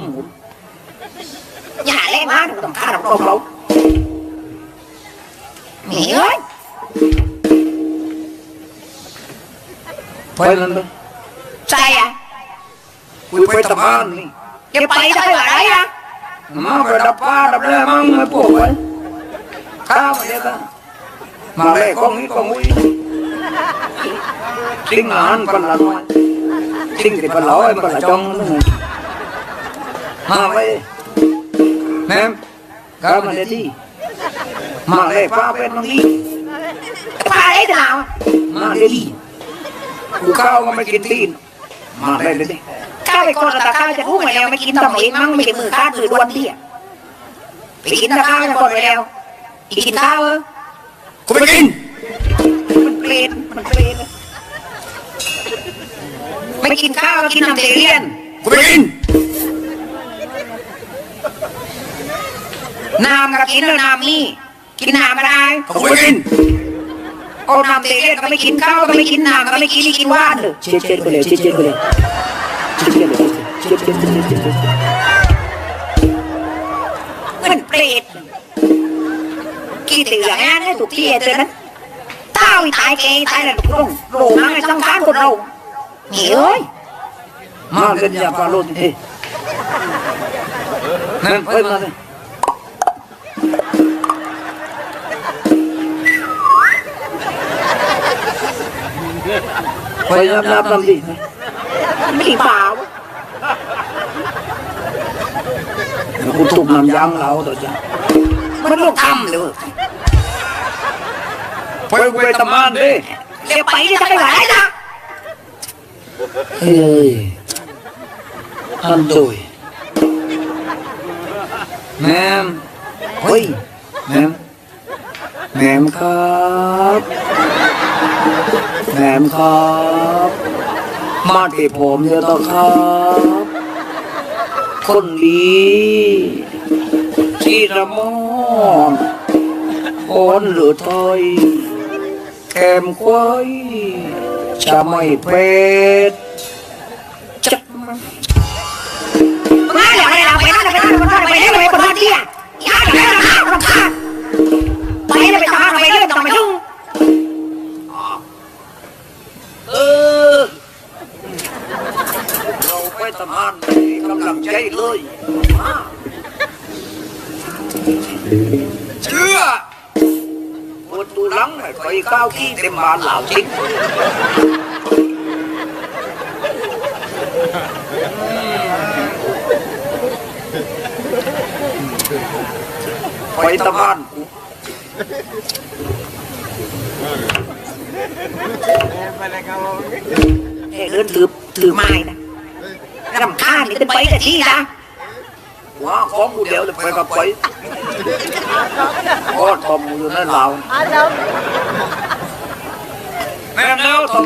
มคุณอย่าเล่มาดูต้องฆ่าเราตรงเราหนีเอ้ยไปนั่นเลยใจอะคุยไปทำงานนี่จะไปได้อะไรอะ มาไปดับป้าดับเลยมั่งไม่ปวดไว้ข้าวมาเดี๋ยวกันมาเลยกองนี้กองอุ้ยทิ้งงานปันละน้อยทิ้งที่ปันร้อยปันละจองนั่นไงมาไปแม่มข้าวมาเดี๋ยวที่มาเลยป้าเป็นบางทีป้าได้ดาวมาเดี๋ยวที่กูข้าวก็ไม่กินตีนมาเลยเดี๋ยวที่ข้าวไปก่อนแต่ข้าวจะพูดมาแล้วไม่กินต่อเองมั่งไม่กินมือข้าวมือดวนที่อะไปกินแต่ข้าวจะก่อนไปแล้วอีกกินข้าวเออกูไม่กินมันเปลี่ยนมันเปลี่ยนไม่กินข้าวกินน้ำเรียนกูไม่กิน น้ำก็กินแล้วน้ำนี่กินน้ำอะไรกูไม่กินเอาน้ำเรียนก็ไม่กินข้าวก็ไม่กินน้ำก็ไม่กินนี่กินว่านเลยเช็ดเช็ดไปเลยเช็ดเช็ดไปเลยเช็ดเช็ดไปเลยเช็ดเช็ดเช็ดเช็ดเช็ดมันเปรตกี่เตืองั้นให้ถูกที่เตือนนั้นเต้าตายเกยตายแล้วลงลงมาไม่ต้องการคนเราเหนียวมาเล่นยาปลาโลดเฮ้นั่นไปมาเลย ไปรับรับรับดิไม่ดีเปล่ากูตุกน้ำยางเราตัวจ้ะมันลูกทำเลยไปกูไปทำงานดิเดี๋ยวไปจะไปไหนนะเฮ้ยอันตุยแม่มเฮ้ยแม่มแม่มครับ แม่มครับมาที่ผมเดี๋ยวต่อครับ คนดีที่ระมอนโอนหรือถอยแคมควายจะไม่เป็ดจะมาเดี๋ยวไปเราไปนั่นไปนั่นไปนั่นไปนั่นไปคนเดียวย่าเดี๋ยวเราข้ามเราข้ามไป เราไปทำงานกำลังใจเลยเชื่อปวดตูหลังให้ไปก้าวขี้เต็มบานเหล่าจริงไปทำงานกูเอ้เดินถือถือไม้นะ รำคาญนี่จะไปกับที่นะว้าของกูเดียวเลยไปกับไปก็ทอมอยู่นั่นเราแม่แล้วทอม